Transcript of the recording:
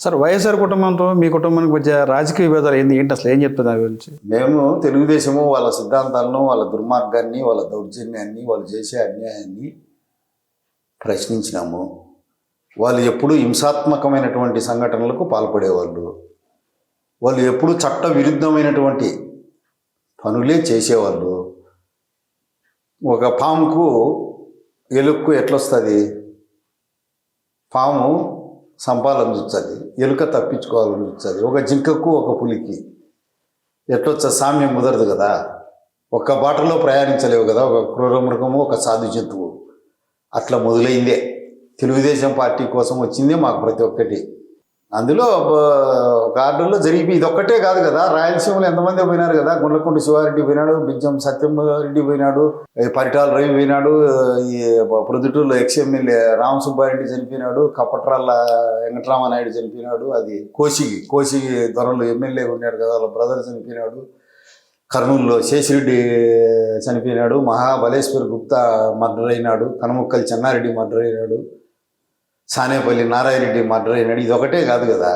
Sir YSR కుటుంబంతో మీ కుటుంబానికి మధ్య రాజకీయ విభేదాలు ఏంది? ఏంటి అసలు? ఏం చెప్తుంది దాని గురించి? మేము తెలుగుదేశము వాళ్ళ సిద్ధాంతాలను వాళ్ళ దుర్మార్గాన్ని వాళ్ళ దౌర్జన్యాన్ని వాళ్ళు చేసే అన్యాయాన్ని ప్రశ్నించినాము. వాళ్ళు ఎప్పుడూ హింసాత్మకమైనటువంటి సంఘటనలకు పాల్పడేవాళ్ళు. వాళ్ళు ఎప్పుడు చట్ట విరుద్ధమైనటువంటి పనులే చేసేవాళ్ళు. ఒక పాముకు ఎలుక్కు ఎట్లొస్తుంది? పాము సంపాలని చూస్తుంది ఎలుక తప్పించుకోవాలని చూస్తుంది ఒక జింకకు ఒక పులికి ఎట్లొచ్చా సామ్యం కుదరదు కదా. ఒక్క బాటలో ప్రయాణించలేవు కదా. ఒక క్రూర మృగము ఒక సాధు జంతువు. అట్లా మొదలైందే. తెలుగుదేశం పార్టీ కోసం వచ్చిందే మాకు ప్రతి ఒక్కటి. అందులో బ- ఒక ఆర్డర్లో జరిగి ఇదొక్కటే కాదు కదా రాయలసీమలో ఎంతమంది పోయినారు కదా గుండ్లకుంట శివారెడ్డి పోయినాడు బిజ్జం సత్యంరెడ్డి పోయినాడు పరిటాల రవి పోయినాడు ఈ ప్రొద్దుటూరులో ఎక్స్ఎమ్మెల్యే రామసుబ్బారెడ్డి చనిపోయినాడు కపట్రాల వెంకటరామనాయుడు చనిపోయినాడు అది కోసిగి కోసిగి ధరలు ఎమ్మెల్యే ఉన్నాడు కదా వాళ్ళ బ్రదర్ చనిపోయినాడు కర్నూలులో శేషిరెడ్డి చనిపోయినాడు మహాబలేశ్వర్ గుప్తా మర్డర్ అయినాడు కనముక్కల్ చెన్నారెడ్డి మర్డర్ అయినాడు సానేపల్లి నారాయణ రెడ్డి మర్డర్ అయినాడు ఇది ఒకటే కాదు కదా